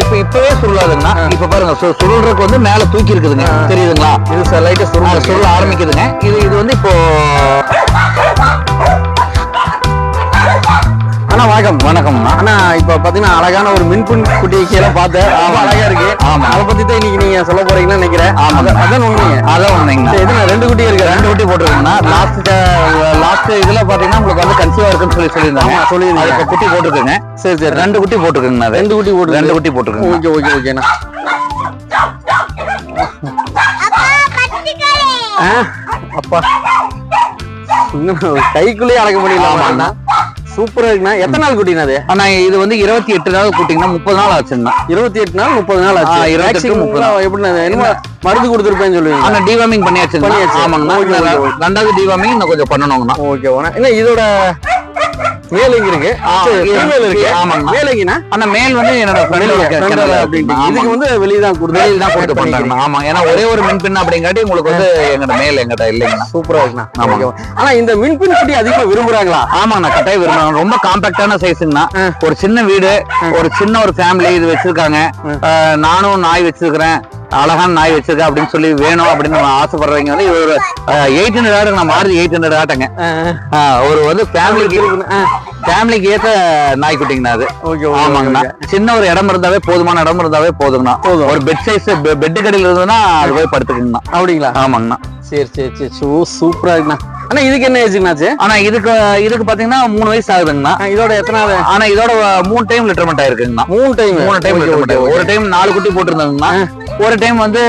இப்ப இப்பவே சுருளாதுங்கண்ணா இப்ப பாருங்க சுருள்றதுக்கு வந்து மேல தூக்கி இருக்குதுங்க தெரியுதுங்களா? இது லைட்டா சுருள் சுருள ஆரம்பிக்குதுங்க. இது இது வந்து இப்போ அண்ணா வணக்கம். வணக்கம்ண்ணா அண்ணா இப்ப பாத்தீங்கன்னா அழகான ஒரு மின்புண் குட்டி கீழே பார்த்தேன் ரொம்ப அழகா இருக்கு. ஆமா. அதை பத்தி தான் இன்னைக்கு நீங்க சொல்ல போறீங்கன்னு நினைக்கிறேன். ஆமாங்க. அதான் உண்மைங்க அதான் சரி, இது நான் ரெண்டு குட்டி இருக்கு. ரெண்டு குட்டி போட்டுருக்கீங்கன்னா லாஸ்ட் லாஸ்ட் இதுல பாத்தீங்கன்னா உங்களுக்கு வந்து கன்சீவா இருக்குன்னு சொல்லி சொல்லியிருந்தாங்க. ஆமா, சொல்லியிருந்தீங்க. இப்ப குட்டி போட்டுருக்குங்க. சரி சரி. ரெண்டு குட்டி போட்டுருக்குங்கண்ணா அது. ரெண்டு குட்டி போட்டு ரெண்டு குட்டி போட்டுருக்குங்க. ஓகே ஓகே ஓகேண்ணா ஆ, அப்பா. இன்னும் கைக்குள்ளேயே அடக்க முடியல ஆமாண்ணா. சூப்பரா இருக்குண்ணா. எத்தனை நாள் குட்டினா அது? ஆனா இது வந்து இருபத்தி எட்டு நாள் குட்டிங்கன்னா முப்பது நாள் ஆச்சுங்கண்ணா. இருபத்தி எட்டு நாள் முப்பது நாள் ஆச்சு. Vaccine முப்பது. எல்லாம் எப்படிண்ணா என்னமோ மருந்து கொடுத்துருப்பேன்னு சொல்லுவீங்க? ஆனா டிவார்மிங் பண்ணியாச்சு பண்ணியாச்சு. ஆமாங்கண்ணா. ரெண்டாவது டிவார்மிங் இன்னும் கொஞ்சம் பண்ணணுங்கண்ணா. ஓகே ஓனா என்ன இதோட மேல் எங்க இருக்கு female இருக்கு. ஆமாங்கண்ணா. மேல் எங்கண்ணா ஆனா மேல் வந்து என்னோட இதுக்கு வந்து வெளியே தான் கொடுத்து வெளியில தான் கொடுத்து பண்றாங்க. ஆமா ஏன்னா ஒரே ஒரு மின்பின் அப்படிங்காட்டி உங்களுக்கு வந்து எங்கட மேல் எங்கிட்ட இல்லைங்கண்ணா. சூப்பரா இருக்குண்ணா. ஆமா. ஆனா இந்த மின்பின் குட்டி அதிகமா விரும்புறாங்களா? ஆமாங்கண்ணா. கட்டாயம் விரும்புறேன் ரொம்ப காம்பாக்டான சைஸுங்கண்ணா ஒரு சின்ன வீடு ஒரு சின்ன ஒரு ஃபேமிலி இது வச்சிருக்காங்க. நானும் நாய் வச்சிருக்கிறேன். அழகான நாய் வச்சிருக்கேன் அப்படின்னு சொல்லி வேணும் அப்படின்னு நம்ம ஆசைப்படுறவங்க வந்து ஒரு எயிட் ஹண்ட்ரட் ஆடுங்க நான் மாறுது எயிட் ஹண்ட்ரட் ஆட்டங்க. ஒரு வந்து ஃபேமிலிக்கு ஃபேமிலிக்கு ஏத்த நாய்க்குட்டிங்கண்ணா அது. ஓகே ஆமாங்கண்ணா. சின்ன ஒரு இடம் இருந்தாவே போதுமான இடம் இருந்தாவே போதுங்கண்ணா. ஒரு பெட் சைஸ் பெட் கடையில் இருந்ததுன்னா அது போய் படுத்துக்குங்கண்ணா அப்படிங்களா? ஆமாங்கண்ணா. சரி சரி சரி. சூ சூப்பரா இருக்குண்ணா. அண்ணா இதுக்கு என்ன ஏஜுங்கண்ணாச்சு ஆனா இதுக்கு இதுக்கு பாத்தீங்கன்னா மூணு வயசு ஆகுதுங்கண்ணா. இதோட எத்தனாவது ஆனா இதோட மூணு டைம் லிட்டர்மெண்ட் ஆயிருக்குங்கண்ணா. மூணு டைம் மூணு டைம் லிட்டர்மெண்ட் ஒரு டைம் நாலு குட்டி போட்டிருந்தாங்கண்ணா ஒரு டைம் வந்து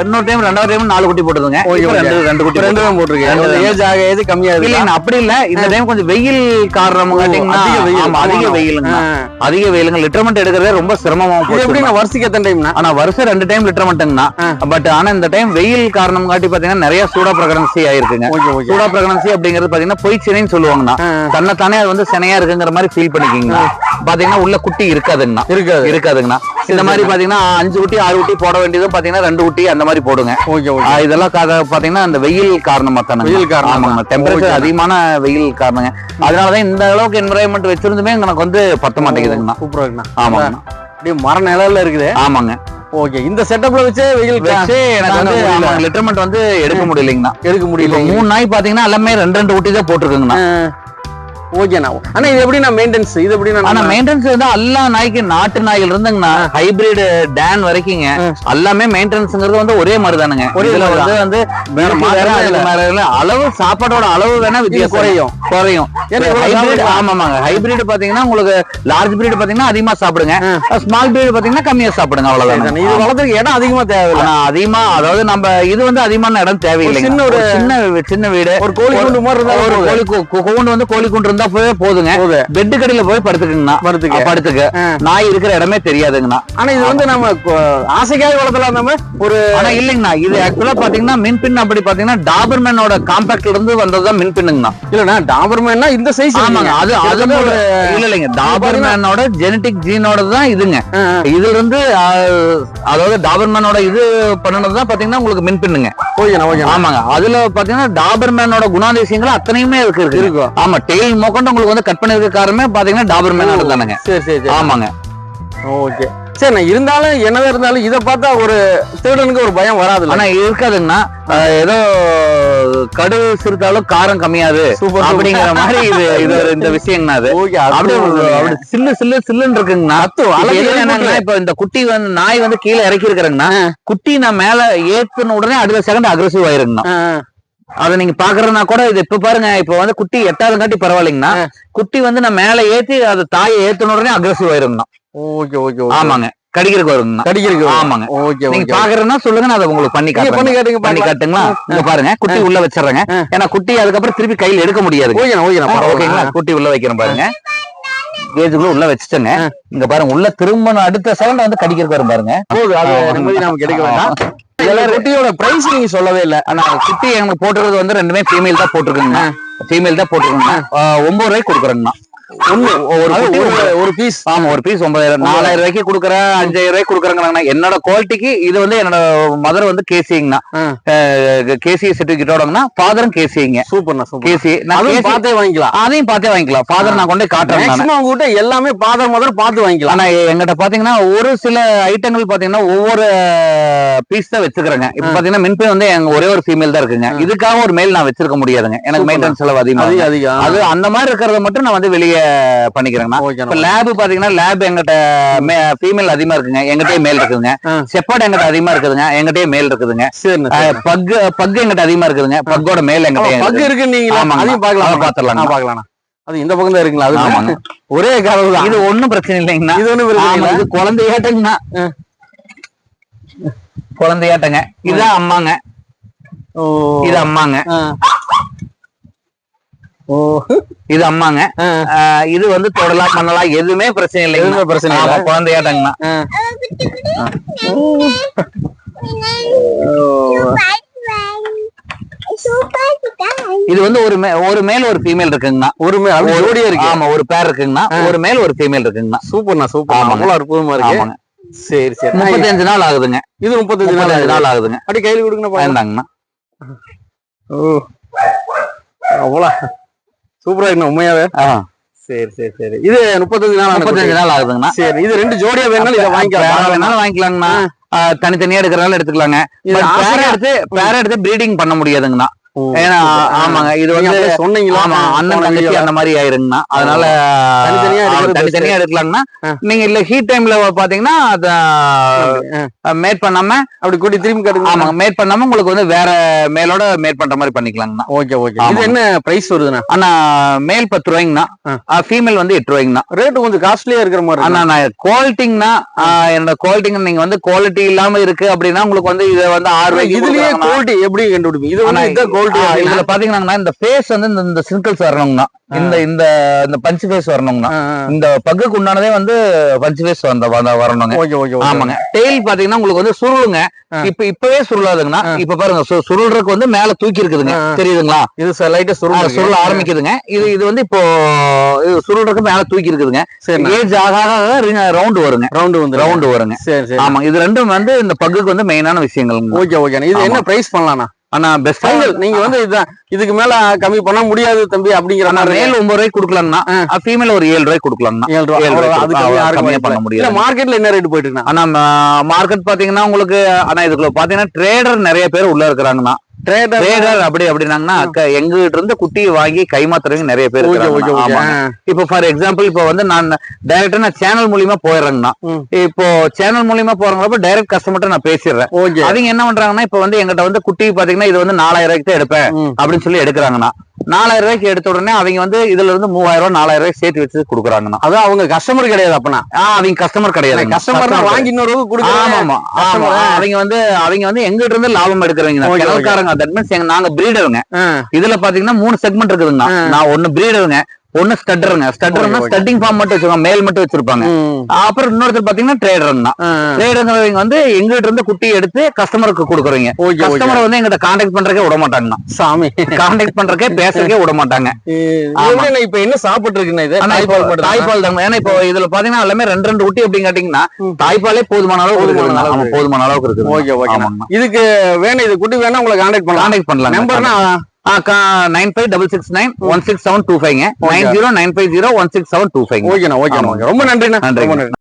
இன்னொரு டைம் ரெண்டாவது டைம் நாலு குட்டி போட்டுருங்க. ரெண்டு ரெண்டு குட்டி ரெண்டு தான் போட்டிருக்கேன் ஏஜ் ஆக ஏஜ் கம்மியா இருக்கு இல்லைங்க அப்படி இல்ல. இந்த டைம் கொஞ்சம் வெயில் காரணம் அதிக வெயில். அதிக. வெயிலுங்க ஆ. அதிக வெயிலுங்க. லிட்டர்மெண்ட் எடுக்கிறதே ரொம்ப சிரமமா எப்படிண்ணா வருஷத்துக்கு எத்தனை டைம்னா ஆனா வருஷம் ரெண்டு டைம் லிட்டர்மெண்ட்டுங்கண்ணா பட் ஆனா இந்த டைம் வெயில் காரணம் காட்டி பாத்தீங்கன்னா நிறைய சூடா பிரெக்னன்சி ஆயிருக்குங்க. சூடா பிரெக்னன்சி அப்படிங்கிறது பாத்தீங்கன்னா பொய் சினைன்னு சொல்லுவாங்கண்ணா. தன்னைத்தானே அது வந்து சினையா இருக்குங்கிற மாதிரி ஃபீல் பண்ணிக்கிங்கண்ணா. பாத்தீங்கன்னா உள்ள குட்டி இருக்காதுங்கண்ணா. இருக்காது. இருக்காதுங்கண்ணா. இந்த மாதிரி பாத்தீங்கன்னா அஞ்சு குட்டி ஆறு குட்டி போட வேண்டியது பாத்தீங்கன்னா ரெண்டு குட்டி அந்த மாதிரி போடுங்க. இதெல்லாம் பாத்தீங்கன்னா அந்த வெயில் காரணமா தானே வெயில் காரணமா. டெம்பரேச்சர் அதிகமான வெயில் காரணங்க. அதனாலதான் இந்த அளவுக்கு என்வரான்மெண்ட் வச்சிருந்துமே எனக்கு வந்து பத்த மாட்டேங்குதுங்கண்ணா. சூப்பரா இருக்குண்ணா. ஆமாங்கண்ணா அப்படியே மர நிழல்ல இருக்குது. ஆமாங்க. ஓகே இந்த செட்டப்ல வச்சே வெயில் வச்சு எனக்கு வந்து. லிட்டர்மெண்ட் வந்து எடுக்க முடியலைங்கண்ணா. எடுக்க முடியல மூணு நாய் பாத்தீங்கன்னா எல்லாமே ரெண்டு ரெண்டு குட்டி தான் போட்டிருக்குங்கண்ணா. ஓகேண்ணா ஆனா இது எப்படிண்ணா மெயின்டெனன்ஸ் இது எப்படிண்ணா ஆனா மெயின்டெனன்ஸ் வந்து எல்லா நாய்க்கு நாட்டு நாய்கள் இருந்துங்கண்ணா ஹைபிரிட் டேன் வரைக்குங்க எல்லாமே மெயின்டெனன்ஸ்ங்கிறது வந்து ஒரே மாதிரி தானுங்க ஒரே இதுல வந்து வந்து. அளவு சாப்பாடோட அளவு வேணா வித்தியாசம். குறையும். குறையும். ஹைபிரிட். ஆமாமாங்க. ஹைபிரிட் பாத்தீங்கன்னா உங்களுக்கு லார்ஜ் பிரீட் பாத்தீங்கன்னா அதிகமா சாப்பிடுங்க. ஸ்மால் பிரீட் பாத்தீங்கன்னா கம்மியா சாப்பிடுங்க. அவ்வளவுதான். இது வளர்த்துக்கு இடம் அதிகமா தேவையில்ல. அதிகமா அதாவது நம்ம இது வந்து அதிகமான இடம் தேவையில்லைங்க. சின்ன ஒரு- சின்ன சின்ன வீடு. ஒரு கோழி கூண்டு மாதிரி ஒரு. கோழி கூண்டு வந்து கோழி கூண்டு இருந்தா போய் போதுங்க. பெட்டு கடையில போய் படுத்துக்குங்கண்ணா. படுத்துக்க. படுத்துக்க. நாய் இருக்கிற இடமே தெரியாதுங்கண்ணா. ஆனா இது வந்து நம்ம ஆசைக்காக வளர்த்தலாம். நம்ம ஒரு ஆனா இல்லைங்கண்ணா. இது ஆக்சுவலா பாத்தீங்கன்னா மின்பின் அப்படி பாத்தீங்கன்னா டாபர்மேனோட காம்பாக்ட்ல இருந்து வந்ததுதான் மின்பின்னுங்கண்ணா. இல்லண்ணா டாபர்மேன்னா இந்த சைஸ் ஆமாங்க. அது அது இல்ல இல்லைங்க. டாபர்மேனோட ஜெனடிக் ஜீனோட தான் இதுங்க. இதுல இருந்து அதாவது டாபர்மேனோட இது பண்ணுனதுதான் பாத்தீங்கன்னா உங்களுக்கு மின்பின்னுங்க. ஓகேண்ணா ஓகே ஆமாங்க. அதுல பாத்தீங்கன்னா டாபர்மேனோட குணாதிசயங்கள் அத்தனையுமே இருக்கு இருக்கு. ஆமா டெய்ல் மொக்கண்டு உங்களுக்கு வந்து கட் பண்ணிருக்க காரணமே பாத்தீங்கன்னா டாபர்மேனோட தானுங்க. சரி சரி சரி. ஆமாங்க. ஓகே சரிண்ணா இருந்தாலும் என்னதான் இருந்தாலும் இதை பார்த்தா ஒரு திருடனுக்கு ஒரு பயம் வராதுல்ல. ஆனா இருக்காதுங்கண்ணா ஏதோ கடு சிறுத்தாலும் காரம் கம்மியாது. அப்படிங்கிற மாதிரி இது இது இந்த விஷயங்கண்ணா அது. அப்படி சில்லு சில்லு சில்லுன்னு இருக்குங்கண்ணா. என்னன்னா இப்ப இந்த குட்டி வந்து நாய் வந்து கீழே இறக்கி இருக்கிறேங்கண்ணா குட்டி நான் மேல ஏத்துன உடனே அடுத்த செகண்ட் அக்ரெசிவ் ஆயிருங்கண்ணா. அதை நீங்க பாக்குறதுனா கூட இது இப்ப பாருங்க இப்ப வந்து குட்டி எட்டாவதுங்காட்டி பரவாயில்லைங்கண்ணா. குட்டி வந்து நான் மேல ஏத்தி அது தாயை ஏத்துன உடனே அக்ரெசிவ் ஆயிருங்கண்ணா. ஓகே ஓகே ஆமாங்க. கடிக்கிறதுக்கு கடிக்கிறதுக்கு ஆமாங்க. ஓகே நீங்க ஓகே பாக்குறதுன்னா சொல்லுங்க நான் அதை உங்களுக்கு பண்ணி காட்டுங்க பண்ணி. காட்டுங்களா? இங்க பாருங்க குட்டி உள்ள வச்சிடுறேங்க. ஏன்னா குட்டி அதுக்கப்புறம் திருப்பி கையில எடுக்க முடியாது ஓகேங்களா? குட்டி உள்ள வைக்கிறேன் பாருங்க. கேஜுக்குள்ள உள்ள வச்சுட்டேங்க. இங்க பாருங்க உள்ள திரும்ப அடுத்த செகண்ட் வந்து கடிக்கிறதுக்கு வரும் பாருங்க. நமக்கு எடுக்க வேண்டாம். குட்டியோட பிரைஸ் நீங்க சொல்லவே இல்ல. ஆனா குட்டி எனக்கு போட்டுறது வந்து ரெண்டுமே ஃபீமேல் தான் போட்டிருக்குங்க ஃபீமேல் தான் போட்டிருக்குங்க ஒன்பது ரூபாய்க்கு கொடுக்குறேங்கண்ணா. ஒரு பீஸ் ஆமா ஒரு பீஸ் ஒன்பதாயிரம். நாலாயிரம் ரூபாய்க்கு கொடுக்குறேன் அஞ்சாயிரம் ரூபாய்க்கு கொடுக்குறாங்க என்னோட குவாலிட்டிக்கு இது வந்து என்னோட மதர் வந்து கேசிங்கண்ணா கேசி சர்டிபிகேட்டோடங்கண்ணா ஃபாதரும் கேசிங்க. சூப்பர்ண்ணா சூப்பர் கேசி KC பார்த்தே வாங்கிக்கலாம். அதையும் பார்த்தே வாங்கிக்கலாம். ஃபாதர் நான் கொண்டு காட்டுறேன். மேக்ஸிமம் உங்ககிட்ட எல்லாமே பாதர் முதல் பார்த்து வாங்கிக்கலாம். ஆனா எங்கிட்ட பாத்தீங்கன்னா ஒரு சில ஐட்டங்கள் பாத்தீங்கன்னா ஒவ்வொரு பீஸ் தான் வச்சுக்கிறேங்க. இப்ப பாத்தீங்கன்னா மின்பே வந்து எங்க ஒரே ஒரு ஃபீமேல் தான் இருக்குங்க. இதுக்காக ஒரு மேல் நான் வச்சிருக்க முடியாதுங்க. எனக்கு. மெயின்டெனன்ஸ் செலவு அதிகமா அதிகம் அதிகம். அது அந்த மாதிரி இருக்கிறத மட்டும் நான் வந்து வெளியே பண்ணிக்கிறேங்கண்ணா. இப்ப லேப் பாத்தீங்கன்னா லேப் எங்கிட்ட ஃபீமேல் அதிகமா இருக்குங்க. எங்கிட்டயே மேல் இருக்குதுங்க. செப்பாடு எங்கிட்ட அதிகமா இருக்குதுங்க. எங்கிட்டயே மேல் இருக்குதுங்க. பக் பக் எங்கிட்ட அதிகமா இருக்குதுங்க. பக்கோட மேல் எங்கிட்ட பங்கு இருக்கு அதை பார்க்கலாம் பாத்துடலாங்க. பாக்கலாம் அது இந்த பக்கம் தான் இருக்குங்களா? அது ஆமாங்க. ஒரே கதவு இது ஒண்ணும் பிரச்சனை இல்லைங்கண்ணா. இது ஒண்ணு பிரச்சனை இல்ல இது குழந்தையாட்டங்கண்ணா. குழந்தையாட்டங்க. இதுதான் அம்மாங்க. ஓ. இது அம்மாங்க. ஓ. இது அம்மாங்க. இது வந்து தொடலாம் பண்ணலாம் எதுவுமே பிரச்சனை இல்லை எதுவுமே பிரச்சனை இல்ல. குழந்தையாட்டங்கண்ணா. இது வந்து ஒரு மே- ஒரு மேல் ஒரு ஃபீமேல் இருக்குங்கண்ணா. ஒரு மே- அது ஜோடியா இருக்கு. ஆமா ஒரு பேர் இருக்குங்கண்ணா. ஒரு மேல் ஒரு ஃபீமேல் இருக்குங்கண்ணா. சூப்பர்ண்ணா சூப்பர் ஆமாங்க. அவ்வளவு அற்புதமா இருக்கு. ஆமாங்க. சரி சரி. முப்பத்தஞ்சு நாள் ஆகுதுங்க. இது முப்பத்தஞ்சு நாள். நாள் ஆகுதுங்க. அப்படி கையில் கொடுங்கண்ணா பாக்கலாம். வேண்டாங்கண்ணா. ஓ. அவ்வளோ சூப்பரா இருக்குண்ணா உண்மையாவே. சரி சரி சரி. இது முப்பத்தஞ்சு நாள் முப்பத்தஞ்சு நாள் ஆகுதுங்கண்ணா. சரி இது ரெண்டு ஜோடியா வேணாலும் இதை வாங்கிக்கலாம். வேணாலும் வாங்கிக்கலாங்கண்ணா. தனித்தனியா எடுக்கிறனால எடுத்துக்கலாங்க. பேர எடுத்து பேர எடுத்து ப்ரீடிங் பண்ண முடியாதுங்கண்ணா. ஏன்னா. ஆமாங்க இது வந்து சொன்னீங்களா ஆமா அண்ணன் தங்கச்சி. அந்த மாதிரி ஆயிருங்கண்ணா அதனால தனித்தனியா ஆ. நீங்க இல்ல ஹீட் டைம்ல பாத்தீங்கன்னா அத மேட் பண்ணாம அப்படி கூட்டி திரும்பி கட்டுங்க ஆமாங்க மேட் பண்ணாம உங்களுக்கு வந்து வேற மேலோட மேட் பண்ற மாதிரி பண்ணிக்கலாங்கண்ணா ஓகே ஓகே இது. என்ன பிரைஸ் வருதுண்ணா ஆனா மேல் பத்து ரூபாய்ங்கண்ணா. ஃபீமேல் வந்து எட்டு ரூபாய்ங்கண்ணா ரேட் கொஞ்சம் காஸ்ட்லியா இருக்கிற மாதிரி இருக்கு. நான் குவாலிட்டிங்கண்ணா என்னோட குவாலிட்டிங்க நீங்க வந்து குவாலிட்டி இல்லாம இருக்கு அப்படின்னா உங்களுக்கு வந்து இதை வந்து ஆறு ரூபாய்க்கு இதுலயே. குவாலிட்டி எப்படி கண்டுபிடிப்பீங்க இது வந்து ஆ, இதுல பாத்தீங்கன்னா இந்த ஃபேஸ் வந்து இந்த- இந்த சிங்கிள்ஸ் வரணுங்கண்ணா இந்த இந்த இந்த பஞ்ச் ஃபேஸ் வரணுங்கண்ணா இந்த பக்குக்கு உண்டானதே வந்து பஞ்ச் ஃபேஸ் வந்த வரணுங்க. ஓகே ஓகே ஆமாங்க. டெய்ல் பாத்தீங்கன்னா உங்களுக்கு வந்து சுருளுங்க. இப்ப இப்பவே சுருளாதுங்கண்ணா ஆ. இப்ப பாருங்க சுருள்றதுக்கு வந்து மேல தூக்கி இருக்குதுங்க. தெரியுதுங்களா? இது லைட்டா சுருள் சுருள ஆரம்பிக்குதுங்க. இது இது வந்து இப்போ இது சுருள்றதுக்கு மேல தூக்கி இருக்குதுங்க சரி ஏஜ் ஆக ஆக ரவுண்டு வருங்க. ரவுண்டு வந்து ரவுண்டு வருங்க. சரி சரி. ஆமா இது ரெண்டும் வந்து இந்த பக்குக்கு வந்து மெயினான விஷயங்கள் ஓகே ஓகே இது என்ன பிரைஸ் பண்ணலாம்ண்ணா? ஆனா பெஸ்ட் நீங்க வந்து இதுதான் இதுக்கு மேல கம்மி பண்ண முடியாது தம்பி அப்படிங்கிற மேல் ஒன்பது ரூபாய்க்கு கொடுக்கலாம்னா. ஃபீமேல் ஒரு ஏழு ரூபாய்க்கு கொடுக்கலாம்னா ஏழு ரூபா. ஏழு அவ்வளவுதான். ரூபாய்க்கு அதுக்கு கொடுக்கலாம். யாருக்கும் கம்மியா வாய்ப்பு பண்ண முடியாது. மார்க்கெட்ல என்ன ரேட் போயிட்டு ஆனா மார்க்கெட் பாத்தீங்கன்னா உங்களுக்கு ஆனா இதுக்குள்ள பாத்தீங்கன்னா ட்ரேடர் நிறைய பேர் உள்ள இருக்கிறாங்கன்னா ட்ரேடர் அப்படி அப்படின்னாங்கன்னா அக்க- எங்க கிட்ட இருந்து குட்டியை வாங்கி கைமாத்துறவங்க நிறைய பேர். இப்போ ஃபார் எக்ஸாம்பிள் இப்போ வந்து நான் டைரக்டா நான் சேனல் மூலியமா போயிடுறேங்கண்ணா ம். இப்போ சேனல் மூலியமா போறவங்களப்ப டைரக்ட் கஸ்டமர்ட்ட நான் பேசிடுறேன் அவங்க என்ன பண்றாங்கன்னா இப்போ வந்து எங்கிட்ட வந்து குட்டி பாத்தீங்கன்னா இது வந்து நாலாயிரம் ரூபாய்க்கு தான் எடுப்பேன். அப்படின்னு சொல்லி எடுக்கிறாங்கண்ணா நாலாயிரம் ரூபாய்க்கு எடுத்த உடனே அவங்க வந்து இதுல இருந்து மூவாயிரம் ரூபாய் நாலாயிரம் ரூபாய் சேர்த்து வச்சு கொடுக்குறாங்கண்ணா. அதான் அவங்க கஸ்டமர் கிடையாது அப்பனா. அவங்க கஸ்டமர் கிடையாது. கஸ்டமர் வாங்கி இன்னொரு ஆமா ஆமா ஆமா. அவங்க வந்து அவங்க வந்து எங்கிட்ட இருந்து லாபம் எடுக்கிறவங்க. கிழக்காரங்க தட் மீன்ஸ் நாங்க பிரீடருங்க இதுல பாத்தீங்கன்னா மூணு செக்மெண்ட் இருக்குதுங்க. நான் ஒண்ணு பிரீடருங்க ஒண்ணு ஸ்டட்டருங்க. ஸ்டட்டர்னா. ஸ்டட்டிங் ஃபார்ம் மட்டும் வச்சிருப்பாங்க மேல் மட்டும் வச்சிருப்பாங்க. அப்புறம் இன்னொருத்தர் பாத்தீங்கன்னா ட்ரேடருங்க ஆ, ட்ரேடருங்கிறவங்க வந்து எங்கிட்ட இருந்து குட்டி எடுத்து கஸ்டமருக்கு ஓகே கஸ்டமரை வந்து எங்கிட்ட கான்டாக்ட் பண்றதுக்கே விட மாட்டாங்கண்ணா. சாமி. கான்டாக்ட் பண்றதுக்கே பேசுறதுக்கே விட மாட்டாங்க. இப்ப என்ன சாப்பிட்டு இருக்குண்ணா இது? தாய்ப்பால் தாய்ப்பால் தாங்க. ஏன்னா இப்போ இதுல பாத்தீங்கன்னா எல்லாமே ரெண்டு ரெண்டு குட்டி அப்படின்னு கேட்டீங்கன்னா. தாய்ப்பாலே போதுமான அளவுக்கு ஆமா, போதுமான அளவுக்கு இருக்குது ஓகே ஓகே. இதுக்கு வேணும் இது குட்டி வேணா உங்களை கான்டாக்ட் பண்ணலாம். கான்டாக்ட் பண்ணலாம் நம்பர்னா nine five double six nine one six seven two five nine zero nine five zero one six seven two five ஓகேண்ணா. ஓகே ரொம்ப நன்றிண்ணா. நன்றிங்க. ரொம்ப நன்றி.